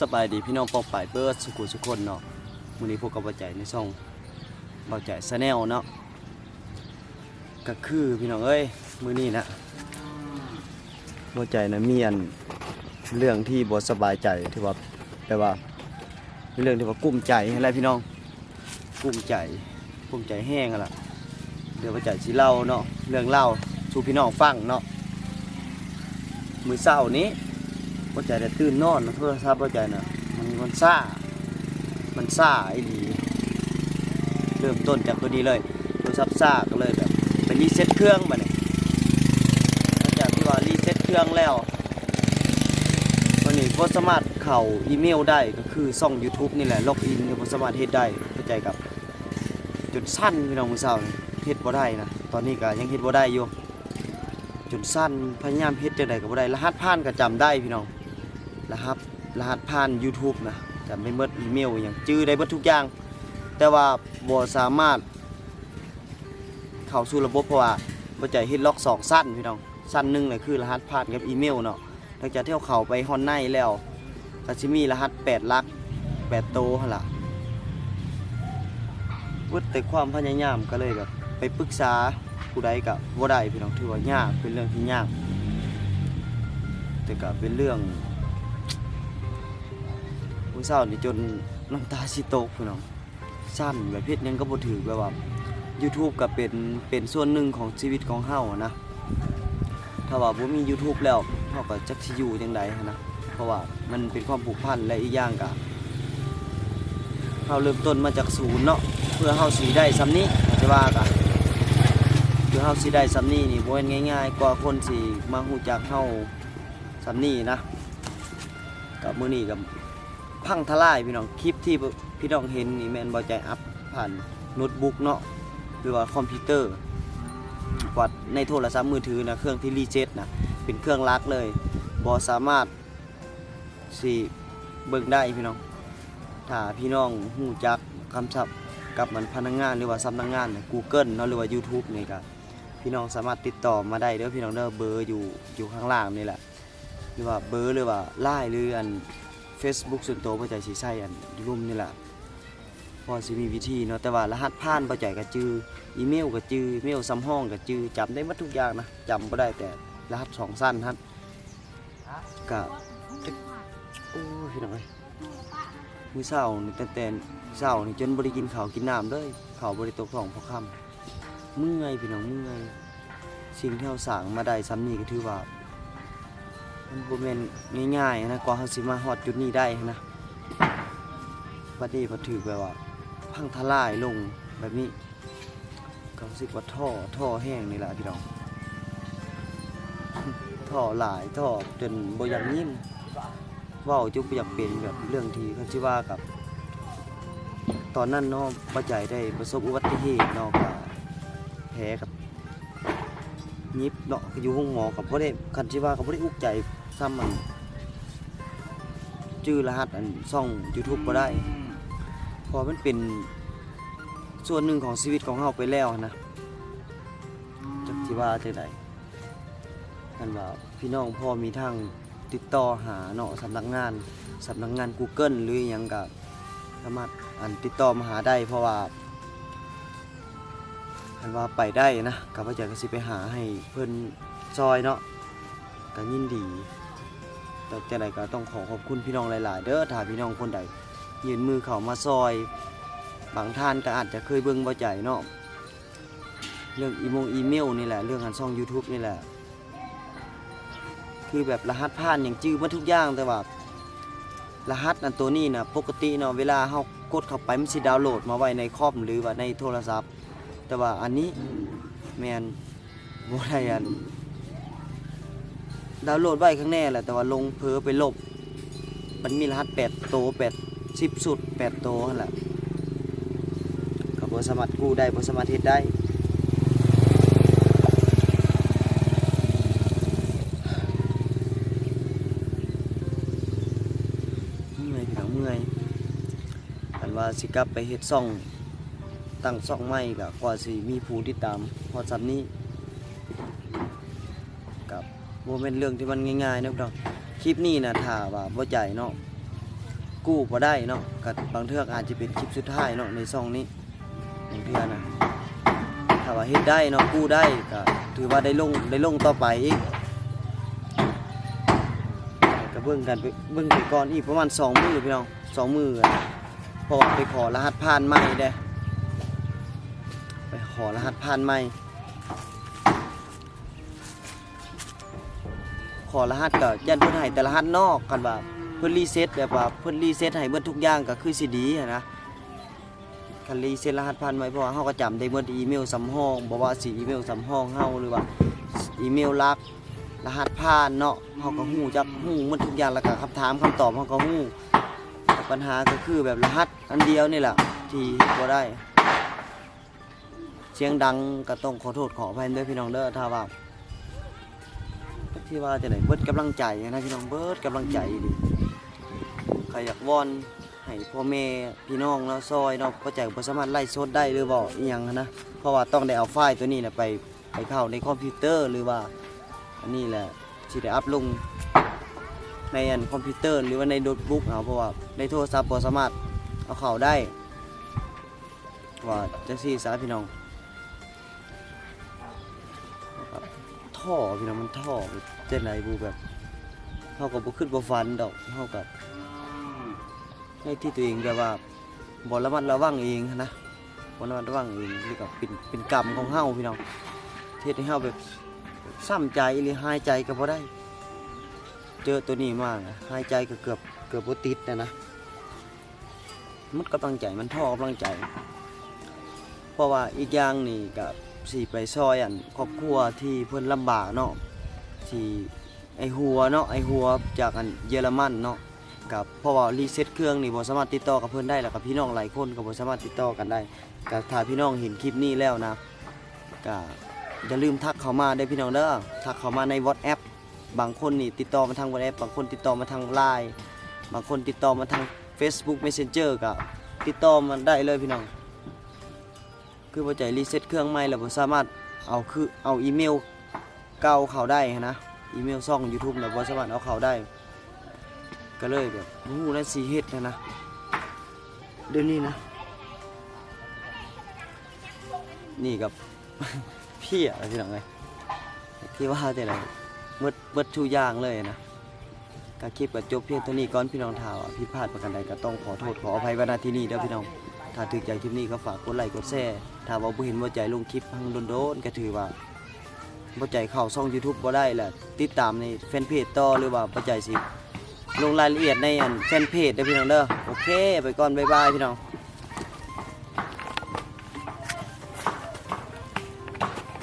สบายดีพี่น้องปอกป่ายเบิร์ดสุขุสุคนเนาะมื้อนี้พวกกับบ่ใจในช่องบ่ใจแนลเนาะก็คือพี่น้องเอ้ยมือนี้นะบ่ใจนะมีอันเรื่องที่บ่สบายใจที่ว่าแปลว่าเรื่องที่ว่ากุ้มใจอะไรพี่น้องกุ้มใจกุ้มใจแห้งอะล่ะเดี๋ยวบ่ใจสิเล่าเนาะเรื่องเล่าสู่พี่น้องฟังเนาะมือเช้านี้ บ่ใจได้ตื่นนอนโทรศัพท์บ่ใจน่ะมันมันซ่า มันซ่าไอ้ดีเริ่มต้นจากตัวนี้เลยโทรศัพท์ซ่าก็เลยแบบไปรีเซ็ตเครื่องบัดนี้หลังจากที่ว่ารีเซ็ตเครื่องแล้ววันนี้ก็สามารถเข้าอีเมลได้ก็คือช่อง YouTube นี่แหละล็อกอินก็สามารถเฮ็ดได้เข้าใจกับจุดสั้นพี่น้องมื้อเช้าบเฮ็ดบ่ได้นะตอนนี้ก็ยังเฮ็ดบ่ได้อยู่จนสั้นพยายามเฮ็ดจังไดก็บ่ได้รหัสผ่านก็จำได้พี่น้อง รหัสรหัสผ่าน YouTube นะจำได้เบิดอีเมลอย่างจื้อได้เบิดทุกอย่าง แต่ว่าบ่สามารถ เข้าสู่ระบบเพราะว่าบ่ใจเฮ็ดล็อกสองสั้นพี่น้องสั้นหนึ่งน่ะคือรหัสผ่านกับอีเมลเนาะหลังจากที่เราเข้าไปฮอนในแล้วก็สิมีรหัส8ลัก8โตหั่นล่ะเบิแต่ความพยายามก็เลยแบบไปปรึกษาผู้ใดก็บ่ได้พี่น้องถือว่ายากเป็นเรื่องที่ยากแต่ก็เป็นเรื่อง ผู้เศร้านี่จนน้ำตาสิตกพี่น้องสั้นแบบเพชรยังก็บ่ถือแบบว่า YouTube ก็เป็นเป็นส่วนหนึ่งของชีวิตของเฮานะ ถ้าว่าบ่มี YouTube แล้วเฮาก็จักสิอยู่จังไงนะ เพราะว่ามันเป็นความผูกพันและอีกอย่างก็เฮาเริ่มต้นมาจากศูนย์เนาะเพื่อเฮาสิได้ซำนี้จะว่าก็เพื่อเฮาสิได้ซำนี้นี่บ่แม่นง่าย ๆ กว่าคนสิมาฮู้จักเฮาซำนี้นะกับมื้อนี้กับ พังทลายพี่น้องคลิปที่พี่น้องเห็นนี่แมนบอใจอัพผ่านโน้ตบุ๊กเนาะหรือว่าคอมพิวเตอร์วัดในโทรศัพท์มือถือนะเครื่องที่รีเซ็ตนะเป็นเครื่องลักเลยบอสามารถสิเบิ่งได้พี่น้อง ถ้าพี่น้องหูจักคำศัพท์กับมันพนักงานหรือว่าสำนักงานเนี่ย Google เนาะหรือว่า YouTube นี่ก็พี่น้องสามารถติดต่อมาได้เด้อพี่น้องเด้อเบอร์อยู่อยู่ข้างล่างนี่แหละ หรือว่าเบอร์หรือว่าไลน์หรืออัน Facebook ส่วนตัวบ่ใจสิใช้อันรุ่มนี่แหละพอสิมีวิธีเนาะแต่ว่ารหัสผ่านบ่ใจก็จื้ออีเมลก็จื้ออีเมลซ้ำห้องก็จื้อจำได้หมดทุกอย่างนะจำบ่ได้แต่รหัสสองสั้นครับก็โอ้ยพี่น้อยมือเช้านี่แต่แต่เช้านี่จนบ่ได้กินข้าวกินน้ำเลยข้าวบ่ได้ตกท้องเพราะคำเมื่อยพี่น้องเมื่อยสิ่งที่เราสร้างมาได้ซ้ำนี้ก็ถือว่า มันบ่แม่นง่ายๆนะกว่าเฮาสิมาฮอดจุดนี้ได้นะบัดนี้พอถือแบบว่า พังทลายลงแบบนี้ก็รู้สึกว่าท่อท่อแห้งนี่แหละพี่น้องท่อหลายท่อจนบ่อยากยิ้มว้าจุกบ่อยากเป็นแบบเรื่องที่เขาสิว่ากับ ตอนนั้นเนาะบ่ใจได้ประสบอุบัติเหตุเนาะก็แผลกับ ยิบเนาะอยู่ห้องหมอกับบ่ได้คันที่ว่าก็บ่ได้อุกใจซ้ำมันชื่อรหัสอันช่อง YouTube บ่ได้เพอมันเป็นส่วนหนึ่งของชีวิตของเฮาไปแล้วนะจักสิว่าจังไดกันว่าพี่น้องพ่อมีทางติดต่อหาเนาะสำนักงานสำนักงาน Google หรืออยังก็สามารถอันติดต่อมาหาได้เพราะว่า คันว่าไปได้นะกับว่าจะก็สิไปหาให้เพิ่นซอยเนาะก็ยินดีแต่จะใดก็ต้องขอขอบคุณพี่น้องหลายๆ เด้อถ้าพี่น้องคนใดยืนมือเข้ามาซอย บางท่านก็อาจจะเคยเบิ่งบ่ใจเนาะเรื่องอีโมงอีเมลนี่แหละเรื่องการช่อง YouTube นี่แหละ คือแบบรหัสผ่านอย่างจื้อมาทุกอย่างแต่ว่ารหัสอันตัวนี้นะปกติเนาะเวลาเฮากดเข้าไปมันสิดาวน์โหลดมาไว้ในคอมหรือว่าในโทรศัพท์ แต่ว่าอันนี้แมนบ่ได้อันดาวน์โหลดไว้ข้างแน่แหละแต่ว่าลงเพอไปลบ มันมีรหัส8โต8 10สุด8โตนั่นแหละก็บ่สามารถกู้ได้บ่สามารถเฮ็ดได้มือยพี่น้องเมื่อยอันว่าสิกลับไปเฮ็ดซ่อง ตั้งซ่องใหม่ก็กว่าสิมีผู้ติดตามพอซ้ำนี้กับโมเมนเรื่องที่มันง่ายๆนะพี่น้องคลิปนี้นะถ้าว่าบ่ใจเนาะกู้บ่ได้เนาะก็บบางเทื่ออาจจะเป็นคลิปสุดท้ายเนาะในช่องนี้บางเทื่อนะถ้าว่าเฮ็ดได้เนาะกู้ได้ก็ถือว่าได้ลงได้ลงต่อไปอีกก็เบิ่งกันเบิ่งไปก่อนอีกประมาณ2มื้อพี่น้องสองมื้อเพราะว่าไปขอรหัสผ่านใหม่เด้ อรหัสผ่านใหม่ ขอรหัสก็ยันเพิ่นให้แต่รหัสนอกกันว่าเพิ่นรีเซ็ตแบบว่าเพิ่นรีเซ็ตให้เบิดทุกอย่างก็คือสิดีนะคันรีเซ็ตรหัสผ่านไว้เพราะว่าเฮาก็จำได้เบิดอีเมลสำห้องบ่ว่าสิอีเมลสำห้องเฮาหรือว่าอีเมลลักรหัสผ่านเนาะเฮาก็ฮู้จักฮู้หมดทุกอย่างแล้วก็คำถามคำตอบเฮาก็ฮู้ปัญหาก็คือแบบรหัสอันเดียวนี่แหละที่เฮ็ดบ่ได้ สียงดังก็ต้องขอโทษขออภัยด้วยพี่น้องเด้อถ้าว่าที่ว่าจะไหนเบิดกำลังใจนะพี่น้องเบิดกำลังใจดิใครอยากวอนให้พ่อแม่พี่น้องเนาะซอยเนาะก็ใจบ่สามารถไล่สดได้หรือบ่อีหยังนะเพราะว่าต้องได้เอาไฟล์ตัวนี้แหละไปไปเข้าในคอมพิวเตอร์หรือว่าอันนี้แหละสิได้อัพลงในอันคอมพิวเตอร์หรือว่าในโน้ตบุ๊กเอาเพราะว่าในโทรศัพท์บ่สามารถเอาเข้าได้ว่าจังซี่ซะพี่น้อง ท่อพี่น้องมันท่อเต้นไหนบูแบบเฮาก็บ่ขึ้นบ่ฟันดอกเฮาก็ให้ที่ตัวเองแบบว่าบ่ระมัดระวังเองนะบ่ระมัดระวังเองนี่ก็เป็นเป็นกรรมของเฮาพี่น้องเฮ็ดให้เฮาแบบซ้ำใจหรือหายใจก็บ่ได้ เจอตัวนี้มานะหายใจก็เกือบเกือบบ่ติดนะนะมันกำลังใจมันท่อกำลังใจ เพราะว่าอีกอย่างนี่ก็ สีไปซอยอันครอบครัวที่เพิ่นลำบากเนาะที่ไอหัวเนาะไอหัวจากอันเยอรมันเนาะกับเพราะว่ารีเซ็ตเครื่องนี่บ่สามารถติดต่อกับเพิ่อนได้แล้วกับพี่น้องหลายคนก็บ่สามารถติดต่อกันได้ก็ถ้าพี่น้องเห็นคลิปนี้แล้วนะก็อย่าลืมทักเข้ามาได้พี่น้องเด้อทักเข้ามาใน WhatsApp บางคนนี่ติดต่อมาทาง WhatsApp บางคนติดต่อมาทาง Line บางคนติดต่อมาทาง Facebook Messenger ก็ติดต่อมาได้เลยพี่น้อง คือบ่ใจรีเซ็ตเครื่องใหม่แล้วบ่สามารถเอาคือเอาอีเมลเก่าเขาได้นะอีเมลช่อง YouTube แล้วบ่สามารถเอาเขาได้ ก็เลยแบบบ่ฮู้แล้วสิเฮ็ดนะนะเดี๋ยวนี้นะ นี่กับ พี่อะพี่น้องเอ้ยที่ว่าแต่ละหมดหมดทุย่างเลยนะก็คลิปก็จบเพียงเท่านี้ก่อนพี่น้องถาว่าผิพลาดประการใดก็ต้องขอโทษขออภัยไว้ณที่นี้เด้อพี่น้อง ถ้าถึกใจคลิปนี้ก็ฝากกดไลค์กดแชร์ถ้าว่าผู้เห็นว่าใจลงคลิปพังโดนๆก็ถือว่าบ่ใจเข้าช่อง YouTube บ่ได้แหละติดตามในแฟนเพจต่อหรือว่าบ่ใจสิลงรายละเอียดในอันแฟนเพจเด้อพี่น้องเด้อโอเค ไปก่อนบ๊ายบายพี่น้อง